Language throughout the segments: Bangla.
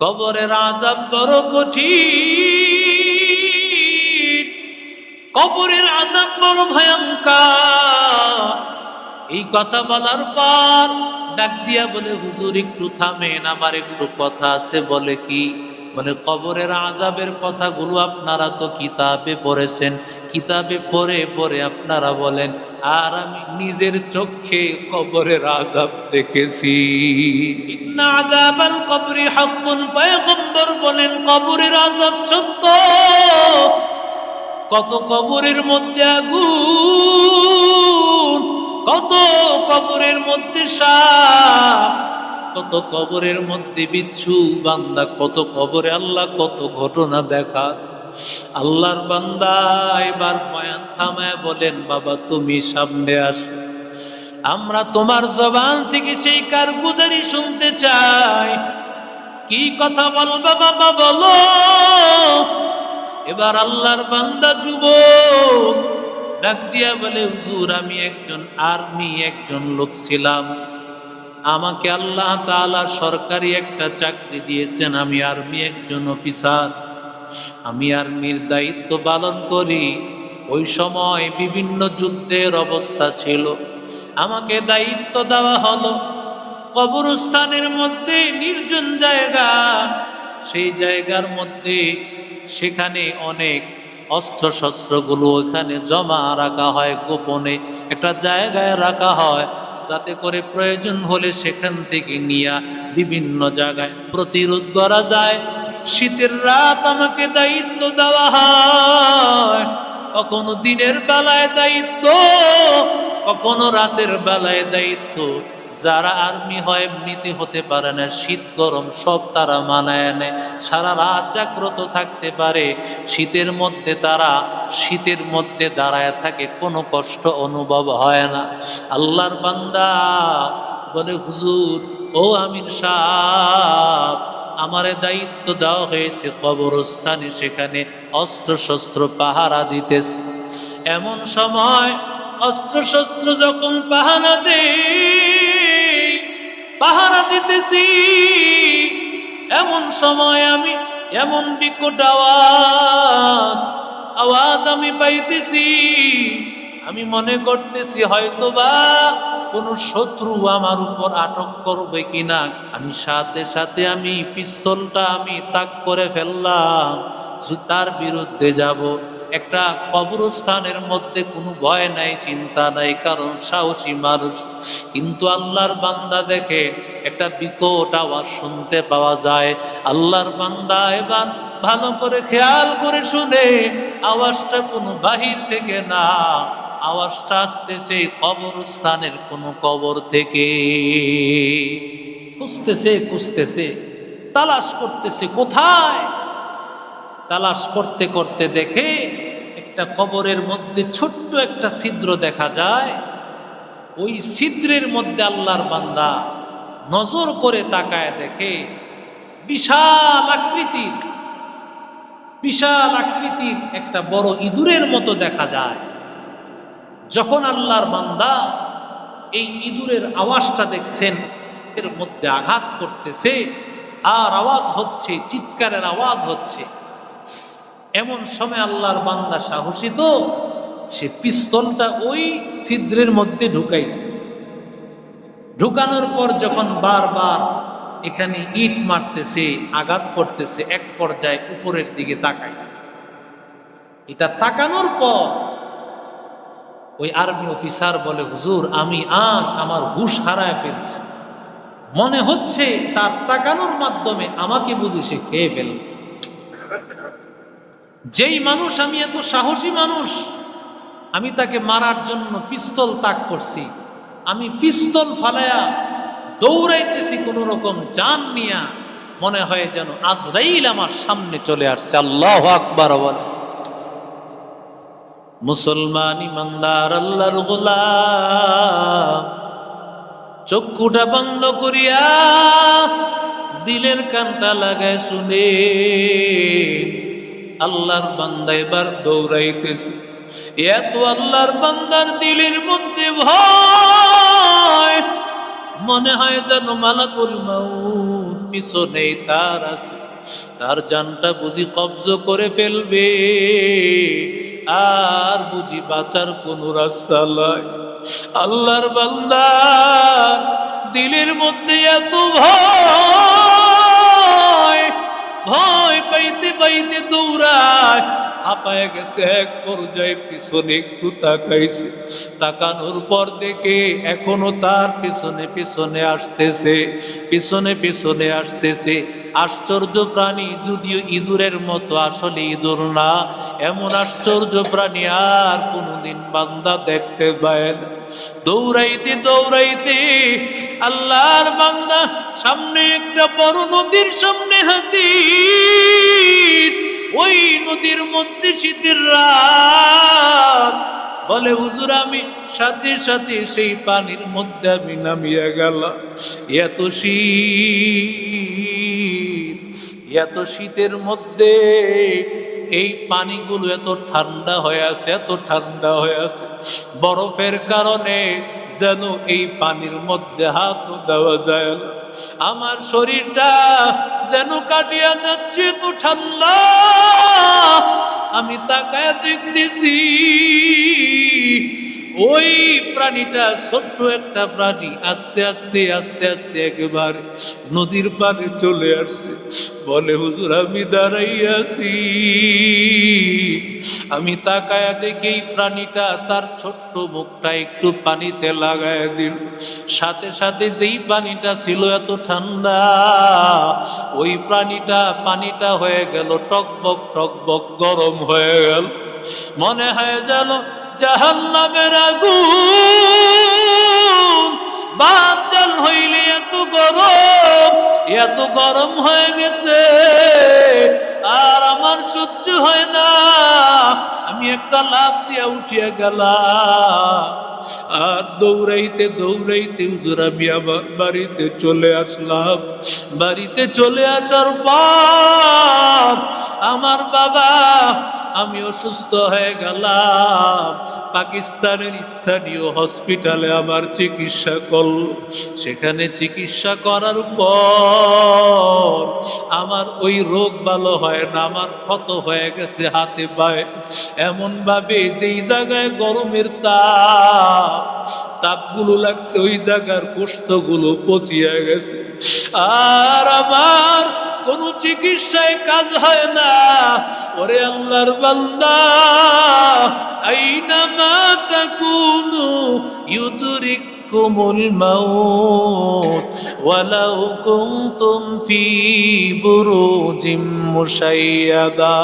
কবরের আজাব বড় কঠিন। কবরের আজাব বড় ভয়ঙ্কর। এই কথা বলার পর ডাক দিয়া বলে, হুজুর, একটু থামেন, আমার একটু কথা আছে। বলে কি? বলে, কবরের আজাবের কথাগুলো আপনারা তো কিতাবে পড়েছেন। কিতাবে পড়ে পড়ে আপনারা বলেন, আর আমি নিজের চোখে কবরের আজাব দেখেছি। কবরি বলেন, কবরের আজাব সত্য। কত কবরের মধ্যে আগুন কত কবরের মধ্যে সাপ, কত কবরের মধ্যে বিচ্ছু বান্দা, কত কবরে আল্লাহ, কত ঘটনা দেখা। আল্লাহর বান্দা এবার বয়ান থামায় বলেন, বাবা, তুমি সামনে আসো। আমরা তোমার জবান থেকে সেই কারগুজারি শুনতে চাই। কি কথা বলবা বাবা, বলো। এবার আল্লাহর বান্দা যুবক ডাক দিয়া বলে, হুজুর, আমি একজন আর্মি, একজন লোক ছিলাম। আমাকে আল্লাহ তাআলা সরকারি একটা চাকরি দিয়েছেন, আমি আর্মি একজন অফিসার। আমি আর্মির দায়িত্ব পালন করি। ওই সময় বিভিন্ন যুদ্ধের অবস্থা ছিল। আমাকে দায়িত্ব দেওয়া হলো। কবরস্থানের মধ্যে নির্জন জায়গা। সেই জায়গার মধ্যে সেখানে অনেক অস্ত্র শস্ত্রগুলো ওখানে জমা রাখা হয়, গোপনে একটা জায়গায় রাখা হয়। যাতে করে প্রয়োজন হলে সেখান থেকে নিয়ে বিভিন্ন জায়গায় প্রতিরোধ করা যায়। শীতের রাত আমাকে দায়িত্ব দেওয়া হয়। কখনো দিনের বেলায় দায়িত্ব, কখনো রাতের বেলায় দায়িত্ব। যারা আর্মি হয় এমনিতে হতে পারে না, শীত গরম সব তারা মানায় নেয়। সারা রাত জাগ্রত থাকতে পারে, শীতের মধ্যে তারা, শীতের মধ্যে দাঁড়ায় থাকে, কোনো কষ্ট অনুভব হয় না। আল্লাহর বান্দা বলে, হুজুর, ও আমির সাহ আমারে দায়িত্ব দেওয়া হয়েছে কবরস্থানে, সেখানে অস্ত্র শস্ত্র পাহারা দিতেছে। এমন সময় অস্ত্র শস্ত্র যখন পাহারা দে পাহারা দিতেছি, এমন সময় আমি এমন বিকট আওয়াজ আওয়াজ আমি পাইতেছি। আমি মনে করতেছি হয়তো বা কোন শত্রু আমার উপর আটক করবে কিনা। আমি সাথে সাথে আমি পিস্তলটা আমি তাক করে ফেললাম, তার বিরুদ্ধে যাব। একটা কবরস্থানের মধ্যে কোনো ভয় নাই, চিন্তা নাই, কারণ সাহসী মানুষ। কিন্তু আল্লাহর বান্দা দেখে একটা বিকট আওয়াজ শুনতে পাওয়া যায়। আল্লাহর বান্দা এবার ভালো করে খেয়াল করে শুনে, আওয়াজটা কোনো বাহির থেকে না, আওয়াজটা আসতেছে কবরস্থানের কোনো কবর থেকে। খুঁজতেছে খুঁজতেছে, তালাশ করতেছে, কোথায়? তালাশ করতে করতে দেখে একটা কবরের মধ্যে ছোট্ট একটা ছিদ্র দেখা যায়। ওই ছিদ্রের মধ্যে আল্লাহর বান্দা নজর করে তাকায় দেখে, বিশাল আকৃতির বিশাল আকৃতির একটা বড় ইঁদুরের মতো দেখা যায়। যখন আল্লাহর বান্দা এই ইঁদুরের আওয়াজটা দেখছেন, এর মধ্যে আঘাত করতেছে, আর আওয়াজ হচ্ছে, চিৎকারের আওয়াজ হচ্ছে। এমন সময় আল্লাহর বান্দা সাহসী তো, সে পিস্তলটা ওই ছিদ্রের মধ্যে ঢুকাইছে। ঢুকানোর পর যখন বারবার এখানে ইট মারতেছে, আঘাত করতেছে, এক পর্যায়ে উপরের দিকে তাকাইছে। এটা তাকানোর পর ওই আর্মি অফিসার বলে, হুজুর, আমি আর আমার হুশ হারায় ফেলছি। মনে হচ্ছে তার তাকানোর মাধ্যমে আমাকে বুঝে সে খেয়ে ফেল যেই মানুষ, আমি এত সাহসী মানুষ, আমি তাকে মারার জন্য পিস্তল তাক করছি। আমি পিস্তল ফালায়া দৌড়াইতেছি কোন রকম জান নিয়া, মনে হয় যেন আজরাইল আমার সামনে চলে আসছে। আল্লাহ আকবার বলে। মুসলমান ইমানদার, আল্লাহর গোলাম, চক্ষুটা বন্ধ করিয়া দিলের কানটা লাগায় শুনে আল্লাহর বান্দা এবার দৌড়াইতেছে। এত আল্লাহর বান্দার দিলের মধ্যে ভয়, মনে হয় যেন মালাকুল মাউত পিছনেই তার আছে। তার জানটা বুঝি কবজ করে ফেলবে, আর বুঝি বাঁচার কোনো রাস্তা নাই। আল্লাহর বান্দা দিলের মধ্যে এত ভয় ভয় পাইতে পাইতে দৌড়ায় হাঁপায় গেছে, এক পর্যায়ে পিছনে একটু তাকাইছে। তাকানোর পর দেখে এখনও তার পিছনে পিছনে আসতেছে, পিছনে পিছনে আসতেছে। আশ্চর্য প্রাণী যদিও ইঁদুরের মতো, আসলে ইঁদুর না, এমন আশ্চর্য প্রাণী আর কোনোদিন বান্দা দেখতে পায় না। দৌড়াইতে দৌড়াইতে আল্লাহর বান্দা সামনে একটা বড় নদীর সামনে হাজির। ওই নদীর মধ্যে শীতের রাত। বলে, হুজুর, আমি সাথে সাথে সেই পানির মধ্যে আমি নামিয়া গেলাম। এত শীত, এত শীতের মধ্যে এই পানিগুলো এত ঠান্ডা হয়ে আছে, এত ঠান্ডা হয়ে আছে। বরফের কারণে যেন এই পানির মধ্যে হাত দেওয়া যায় আমার শরীরটা যেন কাটিয়া যাচ্ছে তো ঠান্ডা। আমি তাকায় দেখতেছি ওই প্রাণীটা ছোট্ট একটা প্রাণী, আস্তে আস্তে আস্তে আস্তে একেবারে নদীর পানে চলে আসছে বলে, হুজুর, আমি দাঁড়াই আছি। আমি তাকায়া দেখি এই প্রাণীটা তার ছোট্ট মুখটা একটু পানিতে লাগায় দিল। সাথে সাথে যেই পানিটা ছিল এত ঠান্ডা, ওই প্রাণীটা, পানিটা হয়ে গেল, টকবক টকবক গরম হয়ে গেল। মনে হয় যেন জাহান্নামের আগুন। বাচাল হইলে এত গরম এত গরম হয়ে গেছে। আর আমার সহ্য হয় না। আমি একটা লাভ দিয়ে উঠিয়া গেলাম। আর দৌড়াইতে দৌড়াইতে হুজুর, আমি বাড়িতে চলে আসলাম। বাড়িতে চলে আসার পর আমার বাবা, আমি অসুস্থ হয়ে গেলাম। পাকিস্তানের স্থানীয় হসপিটালে আমার চিকিৎসা করল সেখানে চিকিৎসা করার পর আমার ওই রোগ ভালো হয় না, আমার ক্ষত হয়ে গেছে হাতে পায়ে। এমন ভাবে যেই জায়গায় গরমের তাপ তাপগুলো লাগছে, ওই জায়গার কোষ্ঠগুলো পচিয়া গেছে। আর আমার কোন চিকিৎসায় কাজ হয় না। ওরে আল্লাহর বান্দা, আইনা মা তাকুনু ইউদরিকুমুল মাউত। ওয়ালাউ কুনতুম ফি বুরুজিম মুশাইয়াদা।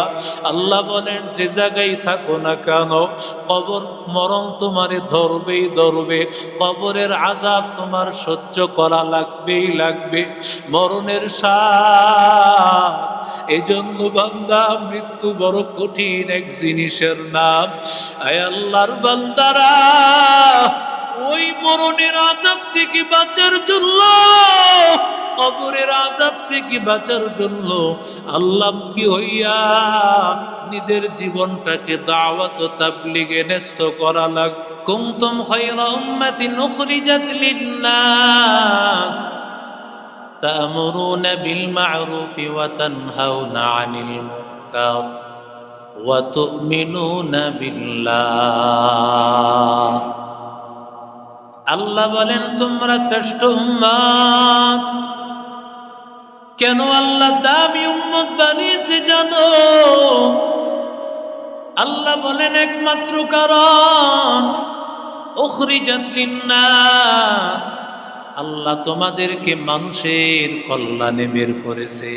আল্লাহ বলেন, যে জায়গায় থাকো না কেন, কবর মরণ তোমারে ধরবেই ধরবে, কবরের আজাব তোমার সহ্য করা লাগবেই লাগবে, মরণের এজন্য বান্দা, মৃত্যু বড় কঠিন এক জিনিসের নাম। আয় আল্লাহর বান্দারা ওই মরণের আজাব থেকে বাঁচার জন্য কবরের আজাব থেকে বাঁচার জন্য আল্লাহমুখী হইয়া নিজের জীবনটাকে দাওয়াত ও তাবলিগে ন্যস্ত করা লাগ কুনতুম খায়রা উম্মাতিন উখরিজাত লিন-নাস تأمرون بالمعروف وتنهون عن المنكر وتؤمنون بالله আল্লাহ বলেন, তোমরা শ্রেষ্ঠ উম্মত কেন আল্লাহ দামি উম্মত বানিয়েছে জানো? আল্লাহ বলেন, একমাত্র কারণ লিন-নাস। আল্লাহ তোমাদেরকে মানুষের কল্যাণে বের করেছে।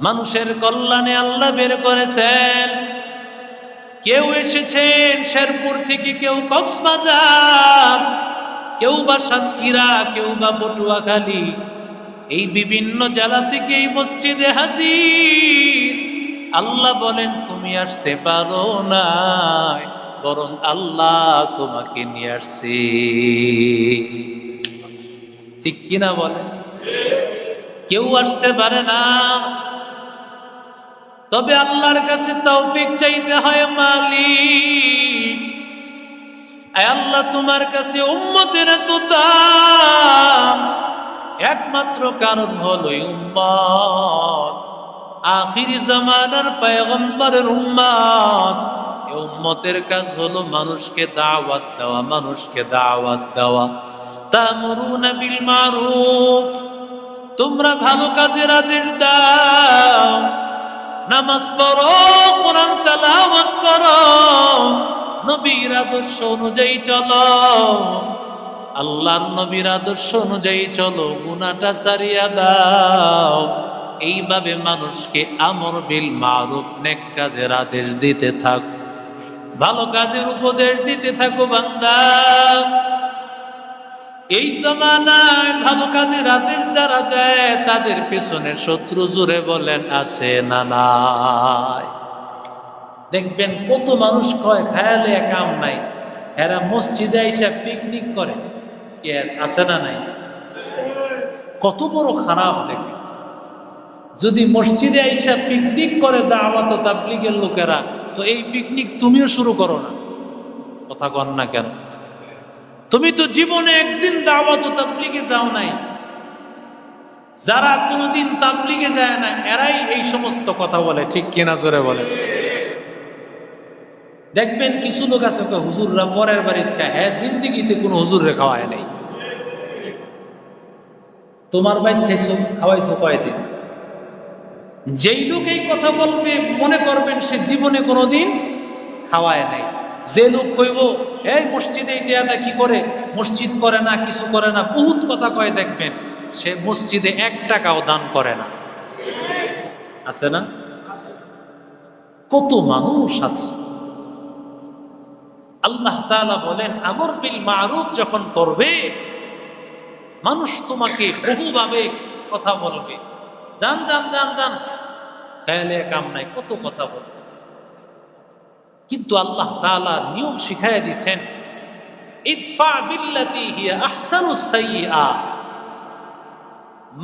মানুষের কল্যাণে আল্লাহ বের করেছেন। কেউ এসেছেন শেরপুর থেকে, কেউ কক্সবাজার, কেউ বা সাতক্ষীরা, কেউ বা পটুয়াখালী। এই বিভিন্ন জেলা থেকে এই মসজিদে হাজির। আল্লাহ বলেন, তুমি আসতে পারো না, বরং আল্লাহ তোমাকে নিয়ে আসছে। ঠিক কিনা বলেন? কেউ আসতে পারে না। তবে আল্লাহর কাছে তৌফিক চাইতে হয় আয় আল্লাহ, তোমার কাছে উম্মতের এত দাম। একমাত্র কারণ হলো উম্মত। আখিরি জামানার পয়গম্বরের উম্মত। উম্মতের কাজ হলো মানুষকে দাওয়াত দেওয়া, মানুষকে দাওয়াত দেওয়া। তামরুনা বিল মারুফ। তোমরা ভালো কাজের আদেশ দাও। নামাজ পড়ো, কোরআন তেলাওয়াত করো, নবীর আদর্শ অনুযায়ী চলো। আল্লাহর নবীর আদর্শ অনুযায়ী চলো গুনাটা সারিয়া দাও। এইভাবে মানুষকে আমর বিল মারুফ, নেক কাজের আদেশ দিতে থাক। ভালো কাজের উপদেশ দিতে থাকো বান্দা। এই জমানায় ভালো কাজের আদেশ যারা দেয়, তাদের পেছনে শত্রু জুড়ে বলেন, আছে না নাই। দেখবেন কত মানুষ কয়, খায়ালে কাম নাই। এরা মসজিদে এসে পিকনিক করে। আছে না নাই? কত বড় খারাপ দেখে। যদি মসজিদে আইসা পিকনিক করে দাওয়াত তাবলিগের লোকেরা, তো এই পিকনিক তুমিও শুরু করো না। কথা কন না কেন? তুমি তো জীবনে একদিন দাওয়াত ও তাবলিগে যাও নাই। যারা কোনোদিন তাবলিগে যায় না, এরাই এই সমস্ত কথা বলে। ঠিক কিনা জোরে বলে? দেখবেন কিছু লোক আছে হুজুররা পরের বাড়িতে হ্যাঁ জিন্দিগিতে কোনো হুজুরে খাওয়ায় নাই। তোমার বাইক খাইছো, খাওয়াইছো কয়দিন? যেই লোক এই কথা বলবে, মনে করবেন সে জীবনে কোনোদিন খাওয়ায় নাই। যে লোক কইব, এই মসজিদে এটা কি করে? মসজিদ করে না, কিছু করে না। বহুত কথা কয় দেখবেন, সে মসজিদে এক টাকাও দান করে না। আছে না? কত মানুষ আছে। আল্লাহ তাআলা বলেন, আমর বিল মারুফ যখন করবে, মানুষ তোমাকে বহুভাবে কথা বলবে। যান যান যান যান। কাম নাই, কত কথা বলবে। কিন্তু আল্লাহ তাআলা নিয়ম শিখাইয়া দিছেন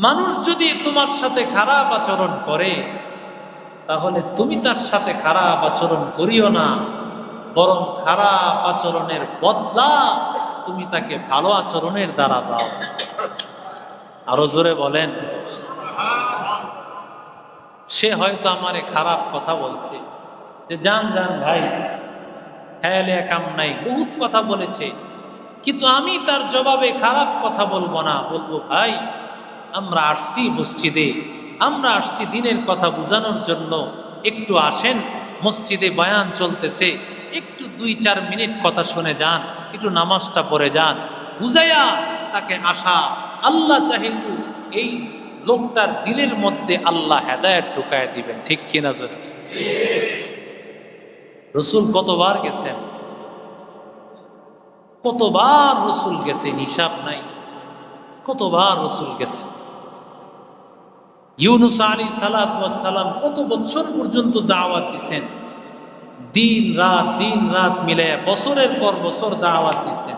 মানুষ যদি তোমার সাথে খারাপ আচরণ করে, তাহলে তুমি তার সাথে খারাপ আচরণ করিও না, বরং খারাপ আচরণের বদলা তুমি তাকে ভালো আচরণের দ্বারা দাও। আরও জোরে বলেন, সে হয়তো আমারে খারাপ কথা বলছে। যে যান যান ভাই, খেয়ালে কাম নাই, বহুত কথা বলেছে, কিন্তু আমি তার জবাবে খারাপ কথা বলব না। বলব, ভাই, আমরা আসছি মসজিদে, আমরা আসছি দিনের কথা বোঝানোর জন্য, একটু আসেন, মসজিদে বয়ান চলতেছে, একটু দুই, চার মিনিট কথা শুনে যান, একটু নামাজটা পড়ে যান, বুঝাইয়া তাকে আসা, আল্লাহ চাহিতু এই লোকটার দিলের মধ্যে আল্লাহ হেদায়ত ঢুকায় দিবেন। ঠিক কিনা জোরে রসুল কতবার গেছেন? কতবার রসুল গেছে হিসাব নাই। কতবার রসুল গেছে? ইউনুস আলী সালাম কত বছর পর্যন্ত দাওয়াত দিছেন? দিন রাত দিন রাত মিলে বছরের পর বছর দাওয়াত দিছেন।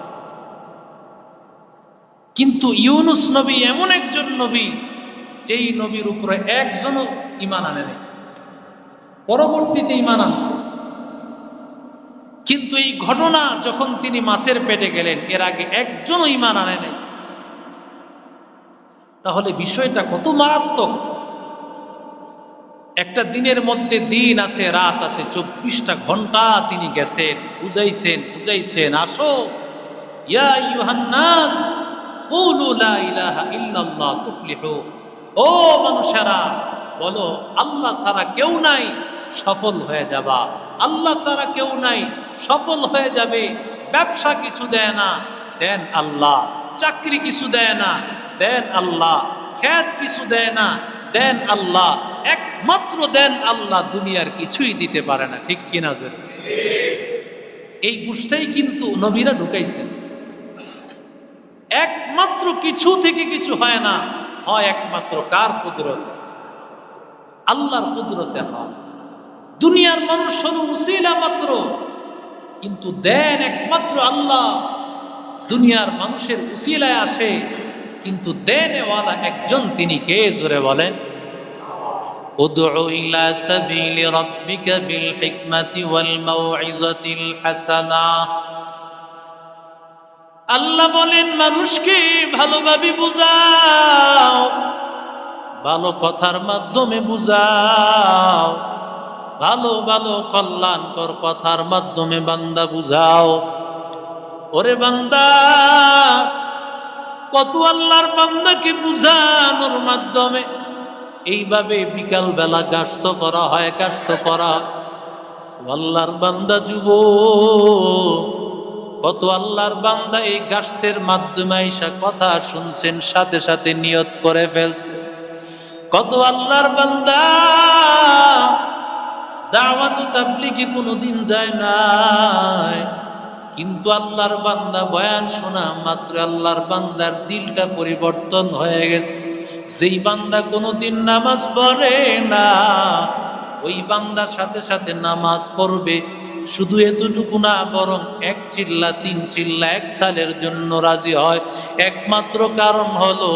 কিন্তু ইউনুস নবী এমন একজন নবী, যেই নবীর উপরে একজনও ইমান আনে নাই। পরবর্তীতে ইমান আনছে। কিন্তু এই ঘটনা যখন তিনি মাছের পেটে গেলেন, এর আগে একজনও ইমান আনে নাই। তাহলে বিষয়টা কত মারাত্মক? একটা দিনের মধ্যে দিন আছে, রাত আছে, চব্বিশটা ঘণ্টা তিনি গেছেন, বুঝাইছেন বুঝাইছেন, আসো। ও মানুষেরা, বলো, আল্লাহ ছাড়া কেউ নাই, সফল হয়ে যাবা। আল্লাহ ছাড়া কেউ নাই সফল হয়ে যাবে, ব্যবসা কিছু দেয় না, দেন আল্লাহ, চাকরি কিছু দেয় না, দেন আল্লাহ, খ্যাত কিছু দেয় না, দেন আল্লাহ, একমাত্র দেন আল্লাহ দুনিয়ার কিছুই দিতে পারে না, ঠিক কিনা জোরে এই গুষ্টাই কিন্তু নবীরা ঢুকাইছেন। একমাত্র কিছু থেকে কিছু হয় না, হয় একমাত্র কার কুদরত? আল্লাহর কুদরতে হয়। দুনিয়ার মানুষ হল উসিলা মাত্র। কিন্তু দেন একমাত্র আল্লাহ দুনিয়ার মানুষের উসিলায় আসে কিন্তু দেনেওয়ালা একজন তিনি কে জোরে বলেন ادع إلى سبيل ربك بالحكمة والموعظة الحسنة আল্লাহ বলেন মানুষকে ভালোভাবে বুঝাও ভালো কথার মাধ্যমে বুঝাও ভালো ভালো কল্যাণকর কথার মাধ্যমে বান্দা বুঝাও ওরে বান্দা, কত আল্লাহর বান্দাকে বুঝানোর মাধ্যমে এইভাবে বিকাল বেলা গাস্ত করা হয় গাস্ত করা। আল্লাহর বান্দা যুব, কত আল্লাহর বান্দা এই গাস্তের মাধ্যমে আইসা কথা শুনছেন, সাথে সাথে নিয়ত করে ফেলছে কত আল্লাহর বান্দা দাওয়াত তাবলিগে কোনোদিন যায় নাই। কিন্তু আল্লাহর বান্দা বয়ান শোনা, মাত্র আল্লাহর বান্দার দিলটা পরিবর্তন হয়ে গেছে। যেই বান্দা কোনোদিন নামাজ পড়ে না, ওই বান্দার সাথে সাথে নামাজ পড়বে। শুধু এতটুকু না, বরং এক চিল্লা, তিন চিল্লা, এক সালের জন্য রাজি হয়। একমাত্র কারণ হলো,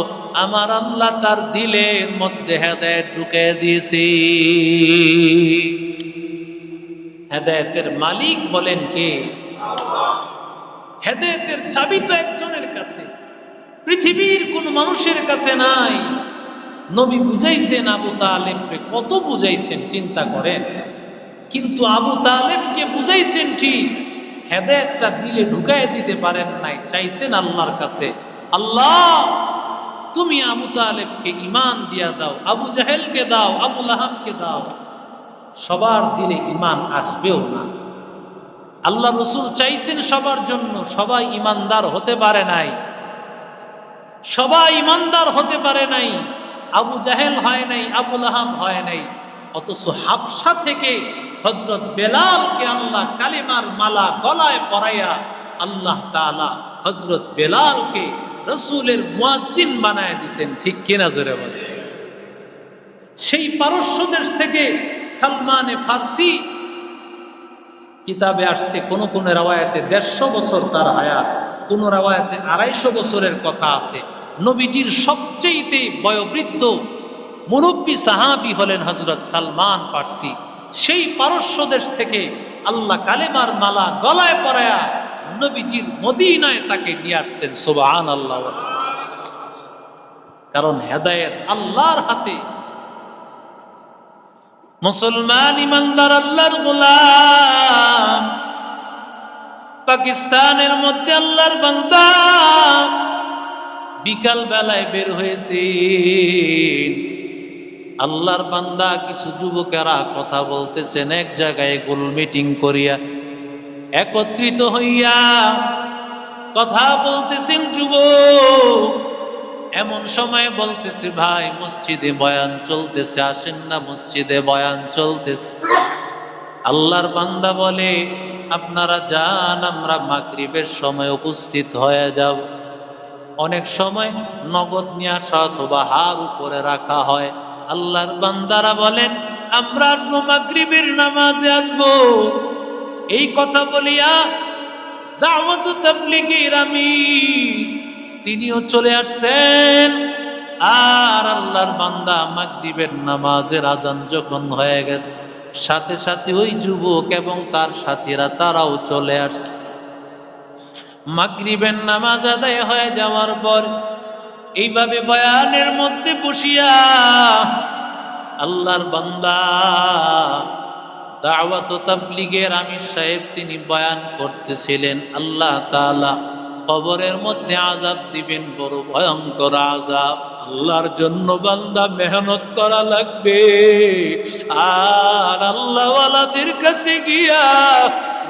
আমার আল্লাহ তার দিলের মধ্যে হেদায়ত ঢুকে দিয়েছি। হেদায়তের মালিক বলেন কে? হেদায়তের চাবি তো একজনের কাছে। পৃথিবীর কোন মানুষের কাছে নাই। নবী বুঝাইছেন আবু তালেবকে, কত বুঝাইছেন চিন্তা করেন। কিন্তু আবু তালেবকে বুঝাইছেন ঠিক, হেদায়তটা দিলে ঢুকাই দিতে পারেন নাই, চাইছেন আল্লাহর কাছে। আল্লাহ, তুমি আবু তালেবকে ইমান দিয়া দাও, আবু জাহেলকে দাও, আবু লাহাবকে দাও। সবার দিলে ইমান আসবেও না। আল্লাহ রসুল চাইছেন সবার জন্য সবাই ইমানদার হতে পারে নাই। সবাই ইমানদার হতে পারে নাই। আবু জাহেল হয় নাই, আবু লাহাব হয় নাই। অথচ হাফসা থেকে হজরত বেলালকে আল্লাহ কালিমার মালা গলায় পরাইয়া আল্লাহ তাআলা হজরত বেলালকে রসুলের মুয়াজ্জিন বানায় দিছেন। ঠিক কিনা জোরে বলে সেই পারস্য দেশ থেকে সালমানে ফার্সি কিতাবে আসছে, কোন কোন রাওয়ায়াতে দেড়শো বছর তার হায়াত, কোন রাওয়ায়াতে আড়াইশো বছরের কথা আছে। নবীজির সবচেয়েতে বয়োবৃদ্ধ মুরব্বী সাহাবি হলেন হজরত সালমান ফার্সি। সেই পারস্য দেশ থেকে আল্লাহ কালেমার মালা গলায় পরায়া নবীজির মদিনায় তাকে নিয়ে আসছেন সোবাহান আল্লাহ কারণ হেদায়েত আল্লাহর হাতে মুসলমান ইমানদার আল্লাহর গোলাম। পাকিস্তানের মধ্যে আল্লাহর বান্দা। বিকাল বেলায় বের হয়েছে আল্লাহর বান্দা কিছু যুবকেরা কথা বলতেছেন, এক জায়গায় গোল মিটিং করিয়া একত্রিত হইয়া কথা বলতেছেন যুবক। এমন সময় বলতেছি, ভাই, মসজিদে বয়ান চলতেছে, আসেন না, মসজিদে বয়ান চলতেছে। আল্লাহর বান্দা বলে, আপনারা যান, আমরা মাগরিবের সময় উপস্থিত হয়ে যাব। অনেক সময় নগদ নিয়ে আসা অথবা হার উপরে রাখা হয়। আল্লাহর বান্দারা বলেন, আমরা আসব মাগরিবের নামাজে আসব। এই কথা বলিয়া দাওয়াত তাবলিগের আমি তিনিও চলে আসছেন। আর আল্লাহর বান্দা মাগরিবের নামাজের আজান যখন হয়ে গেছে, সাথে সাথে ওই যুবক এবং তার সাথীরা তারাও চলে আসছে। মাগরিবের নামাজ আদায় হয়ে যাওয়ার পর এইভাবে বয়ানের মধ্যে বসিয়া আল্লাহর বান্দা দাওয়াত তাবলিগের আমির সাহেব তিনি বয়ান করতেছিলেন, আল্লাহ তাআলা কবরের মধ্যে আজাব দিবেন বড় ভয়ঙ্কর আজাব আল্লাহর জন্য বান্দা মেহনত করা লাগবে। আর আল্লাহওয়ালাদের কাছে গিয়া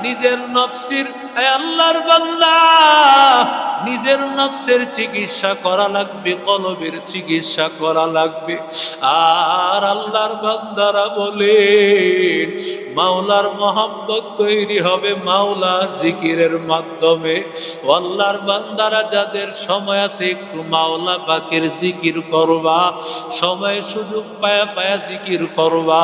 নিজের নফসির আল্লাহর বান্দা, নিজের নফসের চিকিৎসা করা লাগবে, কলবের চিকিৎসা করা লাগবে। আর আল্লাহর বান্দারা বলে মাওলার মহাব্বত তৈরি হবে মাওলা জিকিরের মাধ্যমে। আল্লাহর বান্দারা যাদের সময় আছে, একটু মাওলা পাকের জিকির করবা সময় সুযোগ পায়া পায়া জিকির করবা।